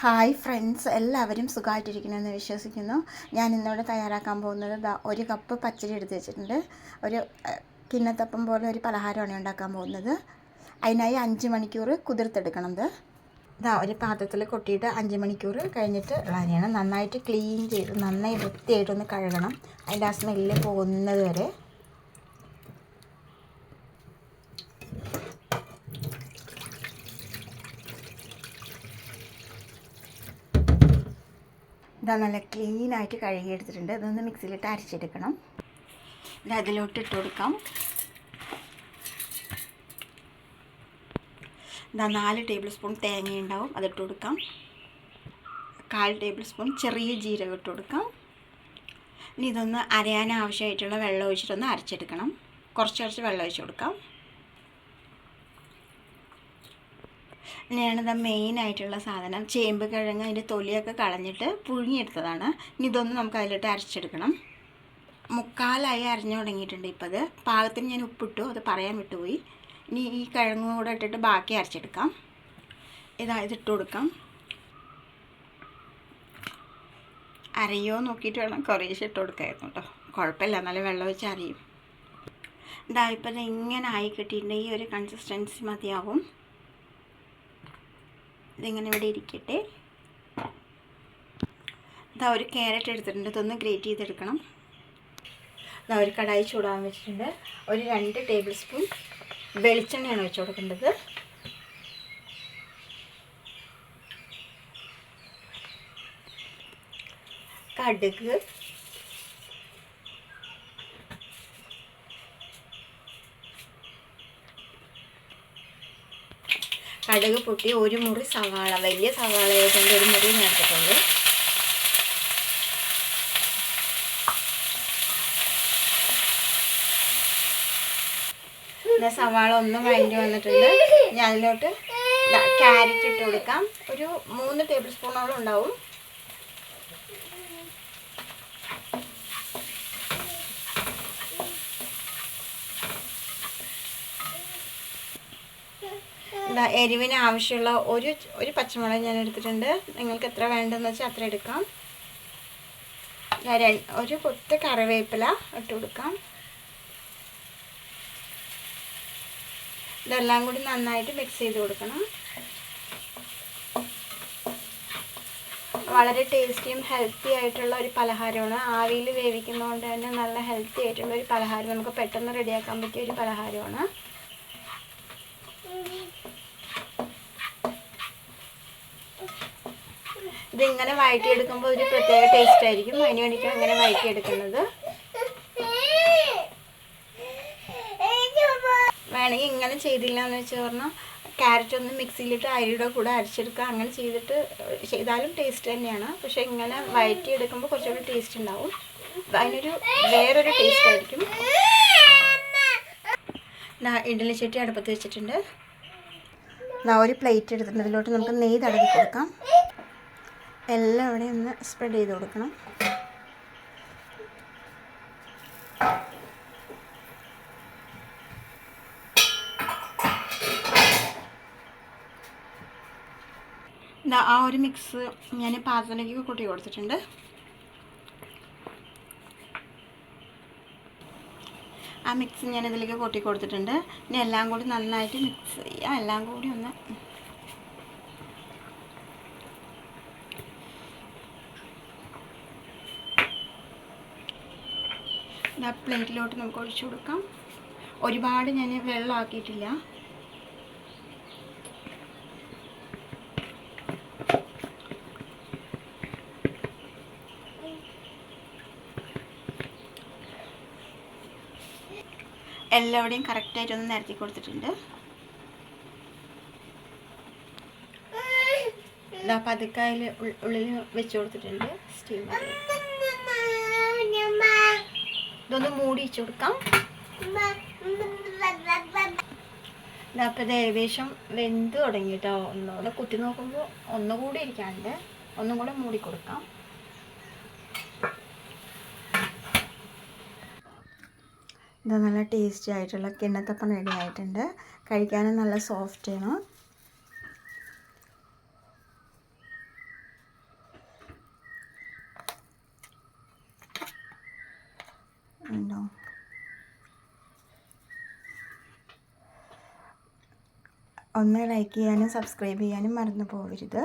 Hi friends എല്ലാവരും സുഖമായിട്ടിരിക്കണമെന്ന് വിശ്വസിക്കുന്നു. ഞാൻ ഇന്നിവിടെ തയ്യാറാക്കാൻ പോകുന്നത് ഒരു കപ്പ് പച്ചരി എടുത്ത് വെച്ചിട്ടുണ്ട്. ഒരു കിണ്ണത്തപ്പം പോലെ ഒരു പലഹാരമാണ് ഉണ്ടാക്കാൻ പോകുന്നത്. അതിനായി അഞ്ച് മണിക്കൂർ കുതിർത്തെടുക്കണം ഇത്. ഇതാ ഒരു പാത്രത്തിൽ കൊട്ടിയിട്ട് അഞ്ച് മണിക്കൂർ കഴിഞ്ഞിട്ട് കളയണം നന്നായിട്ട് ക്ലീൻ ചെയ്ത് നന്നായി വൃത്തിയായിട്ടൊന്ന് കഴുകണം. അതിന്റെ ആ സ്മെല്ല് പോകുന്നത് വരെ. ഇതാ നല്ല ക്ലീനായിട്ട് കഴുകിയെടുത്തിട്ടുണ്ട്. ഇതൊന്ന് മിക്സിയിലിട്ട് അരച്ചെടുക്കണം. ഇത് അതിലോട്ട് ഇട്ട് കൊടുക്കാം. ഇതാ നാല് ടേബിൾ സ്പൂൺ തേങ്ങ ഉണ്ടാവും. അതിട്ട് കൊടുക്കാം. കാൽ ടേബിൾ സ്പൂൺ ചെറിയ ജീരകം ഇട്ട് കൊടുക്കാം. ഇനി ഇതൊന്ന് അരയാൻ ആവശ്യമായിട്ടുള്ള വെള്ളം ഒഴിച്ചിട്ടൊന്ന് അരച്ചെടുക്കണം. കുറച്ച് കുറച്ച് വെള്ളം ഒഴിച്ച് കൊടുക്കാം. ഇനിയാണ് ഇത് മെയിൻ ആയിട്ടുള്ള സാധനം. ചേമ്പ് കിഴങ്ങ് അതിന്റെ തൊലിയൊക്കെ കളഞ്ഞിട്ട് പുഴുങ്ങിയെടുത്തതാണ്. ഇനി ഇതൊന്ന് നമുക്ക് അതിലിട്ട് അരച്ചെടുക്കണം. മുക്കാലായി അരഞ്ഞു തുടങ്ങിയിട്ടുണ്ട് ഇപ്പോൾ അത് പാകത്തിന് ഞാൻ ഉപ്പിട്ടു. അത് പറയാൻ വിട്ടുപോയി. ഇനി ഈ കിഴങ്ങും കൂടെ ഇട്ടിട്ട് ബാക്കി അരച്ചെടുക്കാം. ഇതാ ഇതിട്ട് കൊടുക്കാം. അരയോ നോക്കിയിട്ട് വേണം കുറേശ്ശെ ഇട്ട് കൊടുക്കായിരുന്നു കേട്ടോ. കുഴപ്പമില്ല എന്നാലും വെള്ളം വെച്ച് അറിയും ഇതാ ഇപ്പം ഇത് ഇങ്ങനെ ആയി കിട്ടിയിട്ടുണ്ട്. ഈ ഒരു കൺസിസ്റ്റൻസി മതിയാവും. ഇതിങ്ങനെ ഇവിടെ ഇരിക്കട്ടെ. ഇതാ ഒരു ക്യാരറ്റ് എടുത്തിട്ടുണ്ട്. ഇതൊന്ന് ഗ്രേറ്റ് ചെയ്തെടുക്കണം. ഇതാ ഒരു കടായി ചൂടാൻ വെച്ചിട്ടുണ്ട്. ഒരു രണ്ട് ടേബിൾ സ്പൂൺ വെളിച്ചെണ്ണയാണ് വെച്ച് കൊടുക്കേണ്ടത്. കടുക് കടുക് പൊട്ടി ഒരു മുറി സവാള വലിയ സവാള കൊണ്ട് ഒരു മുറി നേർത്തിട്ടുണ്ട് പിന്നെ സവാള ഒന്നും വഴഞ്ഞു വന്നിട്ടുണ്ട്. അതിലോട്ട് ക്യാരറ്റ് ഇട്ട് കൊടുക്കാം. ഒരു മൂന്ന് ടേബിൾ സ്പൂണോളം ഉണ്ടാവും. എരിവിന് ആവശ്യമുള്ള ഒരു ഒരു പച്ചമുളക് ഞാൻ എടുത്തിട്ടുണ്ട്. നിങ്ങൾക്ക് എത്ര വേണ്ടതെന്ന് വെച്ചാൽ അത്ര എടുക്കാം. ഒരു കൊത്ത് കറിവേപ്പില ഇട്ട് കൊടുക്കാം. ഇതെല്ലാം കൂടി നന്നായിട്ട് മിക്സ് ചെയ്ത് കൊടുക്കണം. വളരെ ടേസ്റ്റിയും ഹെൽത്തി ആയിട്ടുള്ള ഒരു പലഹാരമാണ്. ആവിയിൽ വേവിക്കുന്നതുകൊണ്ട് തന്നെ നല്ല ഹെൽത്തി ആയിട്ടുള്ള ഒരു പലഹാരം നമുക്ക് പെട്ടെന്ന് റെഡിയാക്കാൻ പറ്റിയ ഒരു പലഹാരമാണ്. ഇതിങ്ങനെ വഴറ്റിയെടുക്കുമ്പോൾ ഒരു പ്രത്യേക ടേസ്റ്റ് ആയിരിക്കും. അതിന് വേണ്ടിയിട്ട് അങ്ങനെ വഴറ്റിയെടുക്കുന്നത്. വേണമെങ്കിൽ ഇങ്ങനെ ചെയ്തില്ല എന്ന് വെച്ച് പറഞ്ഞാൽ ക്യാരറ്റ് ഒന്ന് മിക്സിയിലിട്ട് അരിയുടെ കൂടെ അരച്ചെടുക്കുക. അങ്ങനെ ചെയ്തിട്ട് ചെയ്താലും ടേസ്റ്റ് തന്നെയാണ്. പക്ഷേ ഇങ്ങനെ വഴറ്റിയെടുക്കുമ്പോൾ കുറച്ചുകൂടി ടേസ്റ്റ് ഉണ്ടാവും. അതിനൊരു വേറൊരു ടേസ്റ്റ് ആയിരിക്കും. ദാ ഇഡ്ഡലി ചട്ടി അടുപ്പത്ത് വെച്ചിട്ടുണ്ട്. ഒരു പ്ലേറ്റ് എടുത്തിട്ടുണ്ട്. ഇതിലോട്ട് നമുക്ക് നെയ്യ് തടവി കൊടുക്കാം. എല്ലാം അവിടെ ഒന്ന് സ്പ്രെഡ് ചെയ്ത് കൊടുക്കണം. ദാ ആ ഒരു മിക്സ് ഞാൻ പാത്രത്തിലേക്ക് കൂട്ടി കൊടുത്തിട്ടുണ്ട്. ആ മിക്സ് ഞാൻ ഇതിലേക്ക് കൂട്ടി കൊടുത്തിട്ടുണ്ട്. ഇനി എല്ലാം കൂടി നന്നായിട്ട് മിക്സ് ചെയ്യാം. എല്ലാം കൂടി ഒന്ന് ഇതാ പ്ലേറ്റിലോട്ട് നമുക്ക് ഒഴിച്ചു കൊടുക്കാം. ഒരുപാട് ഞാൻ വെള്ളമാക്കിയിട്ടില്ല. എല്ലാവിടെയും കറക്റ്റായിട്ടൊന്ന് നിരത്തി കൊടുത്തിട്ടുണ്ട്. ഇതാ പതുക്കായിൽ ഉള്ളിൽ വെച്ച് കൊടുത്തിട്ടുണ്ട് സ്റ്റീമർ ഇതൊന്ന് മൂടി വെച്ച് കൊടുക്കാം. അപ്പോൾ ഏകദേശം വെന്ത് തുടങ്ങി കേട്ടോ ഒന്നുകൂടെ കുത്തി നോക്കുമ്പോൾ ഒന്നുകൂടി ഇരിക്കാണ്ട് ഒന്നും കൂടെ മൂടി കൊടുക്കാം. ഇത് നല്ല ടേസ്റ്റി ആയിട്ടുള്ള കിണ്ണത്തപ്പം റെഡി ആയിട്ടുണ്ട്. കഴിക്കാനും നല്ല സോഫ്റ്റ് ആണ്. ഒന്ന് ലൈക്ക് ചെയ്യാനും സബ്സ്ക്രൈബ് ചെയ്യാനും മറന്നു പോകരുത്.